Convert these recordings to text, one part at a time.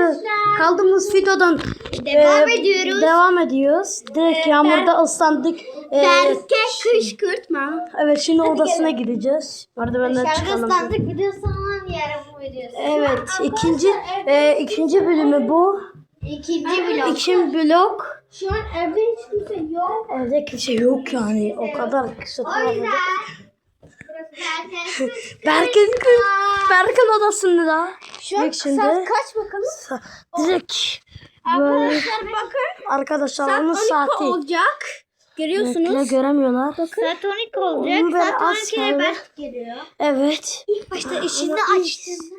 Arkadaşlar. kaldığımız videodan Devam e, ediyoruz. Devam ediyoruz. Direkt yağmurda ıslandık. E, Berke kışkırtma. evet şimdi odasına gideceğiz. Merdivenden çıkalım. ıslandık videosu falan yarın bu videosu. Evet ikinci e, ikinci bölümü bu. İkinci vlog. İkinci blok. Şu an evde hiç kimse yok. Evde kimse yok yani. O kadar kısıtlı. O yüzden. Berk'in Berk'in odasında. Şu an şimdi. saat kaç bakalım? Sa- Direkt böyle Arkadaşlar bakın. arkadaşlar Saat onun 12 saati. olacak. Bekle, Görüyorsunuz. göremiyorlar. Saat 12 Onu olacak. ben Saat az 12'ye sonra- Berk geliyor. Evet. İlk başta işini açtığında.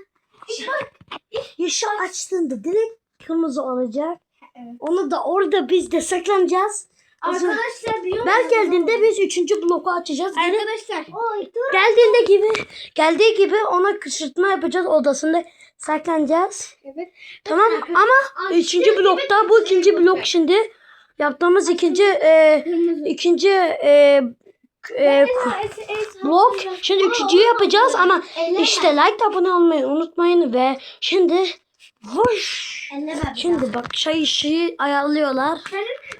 Yaşı açtığında direkt kırmızı olacak. Evet. Onu da orada biz de saklanacağız. Arkadaşlar biliyor Ben geldiğinde biz üçüncü bloku açacağız. Arkadaşlar. Oy dur. geldiğinde gibi geldiği gibi ona kışırtma yapacağız odasında saklanacağız. Evet. Tamam ama üçüncü blokta bu ikinci blok şimdi yaptığımız ikinci e, Kırmızı. ikinci e, e, blok. Şimdi üçüncüyü yapacağız ama işte like abone olmayı unutmayın ve şimdi hoş. Şimdi bak çay işi ayarlıyorlar.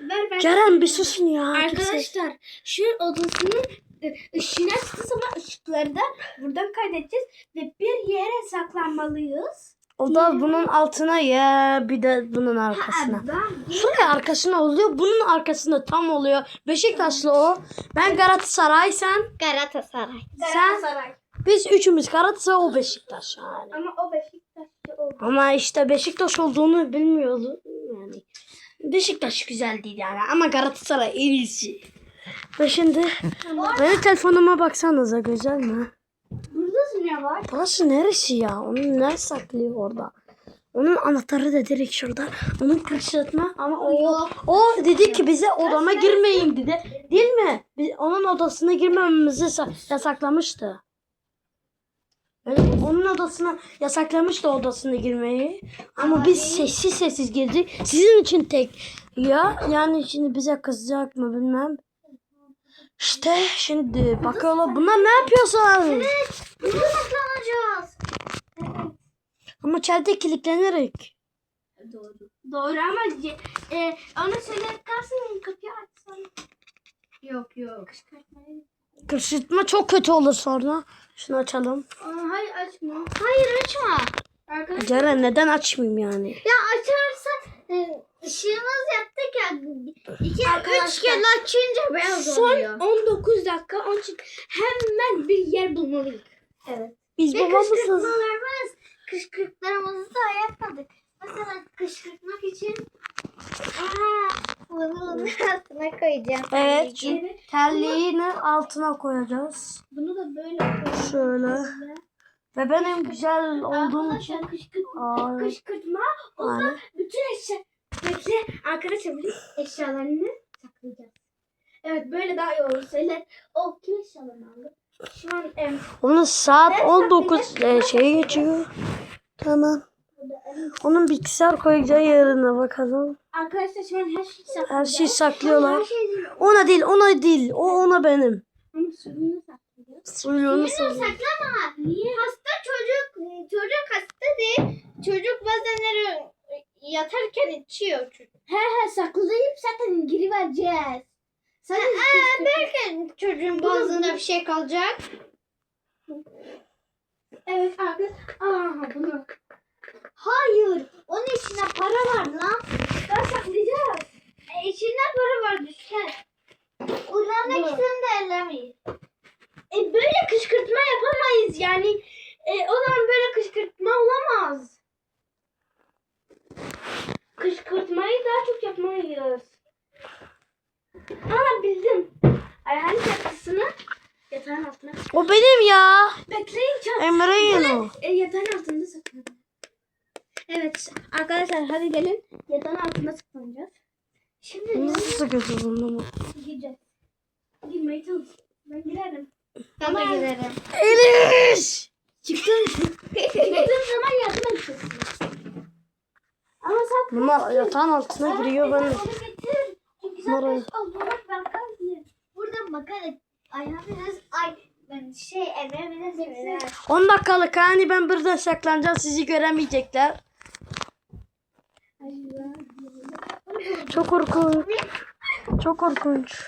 ver, ver. Ceren bir susun ya. Arkadaşlar şu odasının e, ışığını açtığı zaman ışıkları da buradan kaydedeceğiz ve bir yere saklanmalıyız. O da bunun altına ya bir de bunun arkasına. Şuraya arkasına oluyor. Bunun arkasında tam oluyor. Beşiktaşlı o. Ben Galatasaray sen. Galatasaray. Sen- Biz üçümüz Galatasaray o Beşiktaş yani. Ama o Beşiktaşlı oldu. Ama işte Beşiktaş olduğunu bilmiyordu. Yani Beşiktaş güzel değil yani ama Galatasaray en iyisi. Ve şimdi benim telefonuma baksanıza güzel mi? Burada ne var? Burası neresi ya? Onu ne saklıyor orada? Onun anahtarı da direkt şurada. Onun kırıştırma ama o o dedi ki bize odama girmeyin dedi. Değil mi? Biz, onun odasına girmememizi sa- yasaklamıştı. Evet, onun odasına yasaklamıştı odasına girmeyi. Ama biz sessiz sessiz girdik. Sizin için tek ya. Yani şimdi bize kızacak mı bilmem. İşte şimdi bakıyorlar. Bunlar ne yapıyorsun? Burada saklanacağız. Ama çelde kilitlenerek. Doğru. Doğru ama e, ona söyler kalsın kapıyı açsın. Yok yok. Kışkırtmayı. Kışırtma çok kötü olur sonra. Şunu açalım. Aa, hayır açma. Hayır açma. Arkadaşlar. Ceren neden açmayayım yani? Ya açarsan e, ışığımız yaptık ya. İki, üç kere açınca beyaz oluyor. Son 19 dakika onun için hemen bir yer bulmalıyız. Evet. Biz Ve kışkırtmalarımız, kışkırtmalarımızı da yapmadık. Mesela kışkırtmak için bunu altına koyacağım. Evet. Evet. Terliğini altına koyacağız. Bunu da böyle koyacağım. Şöyle. Ve benim güzel olduğum için. Kışkırtma, kışkırtma o da bütün eşya bekle arkadaşlar eşyalarını saklayacağız. Evet böyle daha iyi olur. Söyler o kim eşyalarını aldı? Şu an em, Onun saat 19 e, şey geçiyor. Tamam. Onun bilgisayar koyacağı yerine bakalım. arkadaşlar şu an her şeyi saklayacağız. Her şeyi saklıyorlar. Her şeyi değil. Ona değil, ona değil. O ona benim. Ama suyunu saklayacağız. Suyunu Suyunu saklama. Niye? Hasta çocuk. Çocuk hasta değil. Çocuk bazenleri yatarken içiyor çocuk. He he saklayıp zaten geri vereceğiz. Sadece ee, belki çocuğun boğazında bir şey kalacak. Evet abi. Aha bunu. Hayır. Onun içine para var lan. Ben saklayacağız. E, içinde para var düşer. Onların ikisini de ellemeyiz. E, böyle kışkırtma yapamayız yani. E, o zaman böyle kışkırtma olamaz. Kışkırtmayı daha çok yapmalıyız. Aa bildim. Ayağın çatısını yatağın altına. O benim ya. Bekleyin çat. Emre'yin o. E, yatağın altında saklanın. Evet arkadaşlar hadi gelin. Yatağın altında saklanacağız. Şimdi Nasıl kötü bunu? gireceğiz. Girmeyi çalış. Ben girerim. Ben de girerim. Eliş! Çıktın. Çıktığın zaman yardım edeceksin. Ama sen Bunlar yatağın altına giriyor ben. Onu getir. Diye. Buradan bakarak ayağı biraz ay ben şey söyler. 10 dakikalık hani ben burada saklanacağım sizi göremeyecekler. Çok korkunç. Çok korkunç.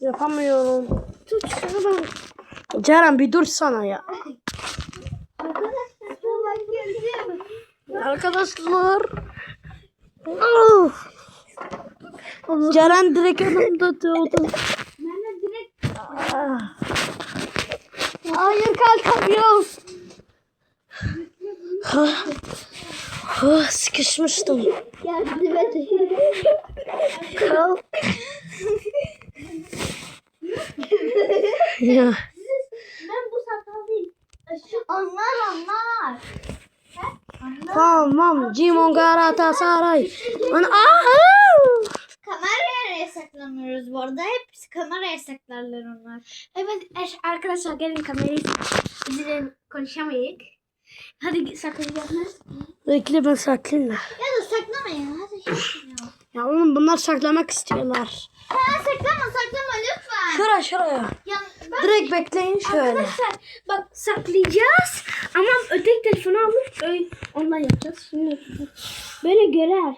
Yapamıyorum. Tut şunu ben. Ceren bir dur sana ya. Arkadaşlar. Ceren direkt yanımda durdu. Hayır kalkamıyorum. Ah. Ah, sıkışmıştım. Ve Kalk. ya. Ben bu sakallıyım. He? Anlar. Tamam. Cimon Galatasaray. Ana Aa! Kameraya yasaklamıyoruz bu arada. Hepsi kameraya saklarlar onlar. Evet arkadaşlar gelin kamerayı izleyin konuşamayık. Hadi saklayacağız. Bekle ben saklayayım da. Ya da saklamayın. Hadi şey ya. Ya oğlum bunlar saklamak istiyorlar. Ha, saklama saklama lütfen. Şuraya şuraya. Ya, ben Direkt bekleyin şöyle. Arkadaşlar bak saklayacağız ama öteki telefonu alıp öyle ondan yapacağız. Şimdi. Böyle görer.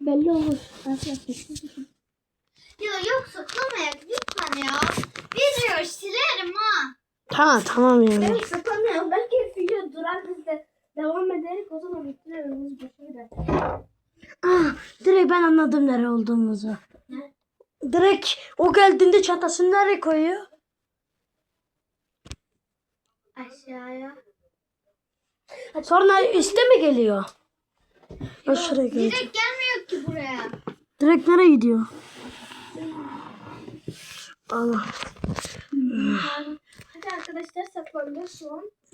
Belli olur. Ya yok saklamayın lütfen ya. Videoyu silerim ha. Tamam tamam yani. Evet saklanıyor. Belki video durar biz de devam ederiz. O zaman bitiririz. Boşuna gider. Ah, direkt ben anladım nere olduğumuzu. Direkt o geldiğinde çatasını nereye koyuyor? Aşağıya. Sonra üste mi geliyor? Ha, şuraya geliyor. Direkt gelmiyor ki buraya. Direkt nereye gidiyor? Allah.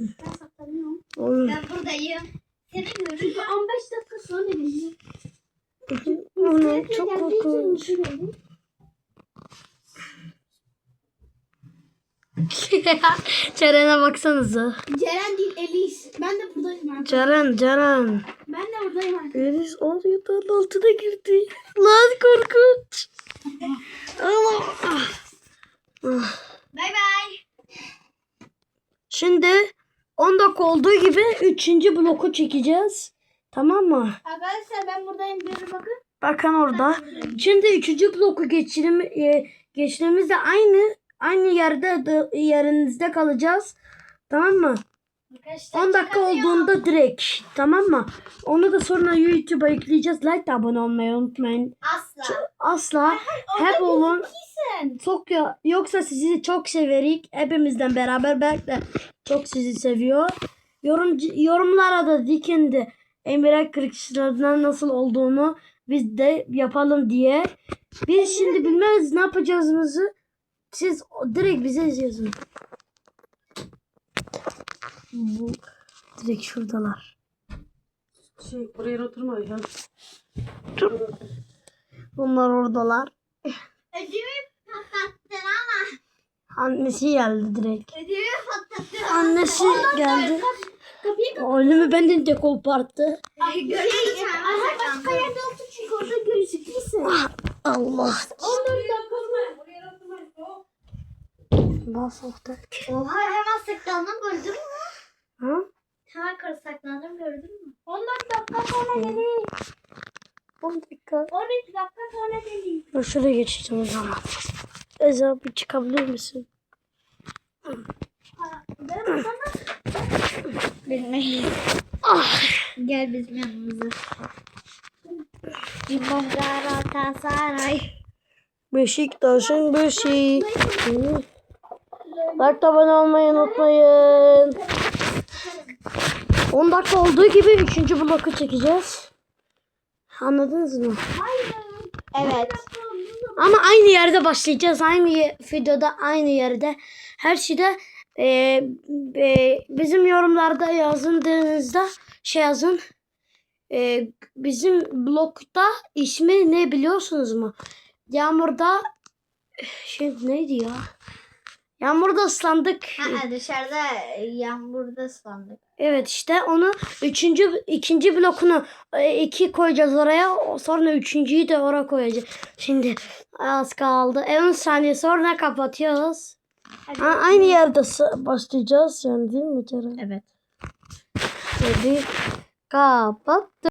Ben saklanıyorum. Ben buradayım. Seni görüyorum. Çünkü 15 dakika sonra geliyor. Oğlum, çok korkunç. Ceren'e baksanıza. Ceren değil Elis. Ben de buradayım arkadaşlar. Ceren, Ceren. Ben de buradayım arkadaşlar. Elis o yatağın altına girdi. Lan korkunç. Allah. Ah. Ah. Bay bay. Şimdi 10 dakika olduğu gibi 3. bloku çekeceğiz. Tamam mı? Arkadaşlar ben buradayım. Görün bakın. Bakın orada. Şimdi 3. bloku geçirim, e, geçtiğimizde aynı aynı yerde de- yerinizde kalacağız. Tamam mı? Arkadaşlar 10 dakika olduğunda direkt. Tamam mı? Onu da sonra YouTube'a yükleyeceğiz. Like de abone olmayı unutmayın. Asla. Asla hep olun. Sen. Çok ya yoksa sizi çok severik. Hepimizden beraber Berk de çok sizi seviyor. Yorum yorumlara da dikin de Emre Kırıkçılarından nasıl olduğunu biz de yapalım diye. Biz şimdi bilmez ne yapacağımızı. Siz direkt bize yazın. Bu direkt şuradalar. Şey buraya oturma ya. Dur. Bunlar oradalar. Ama. Annesi geldi direkt. Annesi geldi. Ölümü benden de koparttı. Ay. Aha başka yerde otur çünkü orada gözüküyorsun. Allah. 14 dakika Nasıl oldu? Oha hemen saklandım gördün mü? Ha? Hemen kır saklandım gördün mü? 14 dakika sonra geleyim. 10 dakika. 13 dakika sonra geleyim. Şuraya geçeceğim o zaman. Eza bir çıkabilir misin? Ben Bilmeyiz. Ah. Gel bizim yanımıza. Cimbom Galatasaray. Beşiktaş'ın beşi. Like abone olmayı unutmayın. 10 dakika olduğu gibi 3. bloku çekeceğiz. Anladınız mı? Evet. Ama aynı yerde başlayacağız. Aynı videoda aynı yerde. Her şeyde e, e, bizim yorumlarda yazındığınızda şey yazın. E, bizim blogda ismi ne biliyorsunuz mu? Yağmurda şey neydi ya? Yağmurda ıslandık. Ha, dışarıda yağmurda ıslandık. Evet işte onu üçüncü ikinci blokunu e, iki koyacağız oraya. Sonra üçüncüyü de oraya koyacağız. Şimdi az kaldı. E, 10 saniye sonra kapatıyoruz. Ha, aynı yerde başlayacağız yani değil mi Ceren? Evet. Hadi kapat.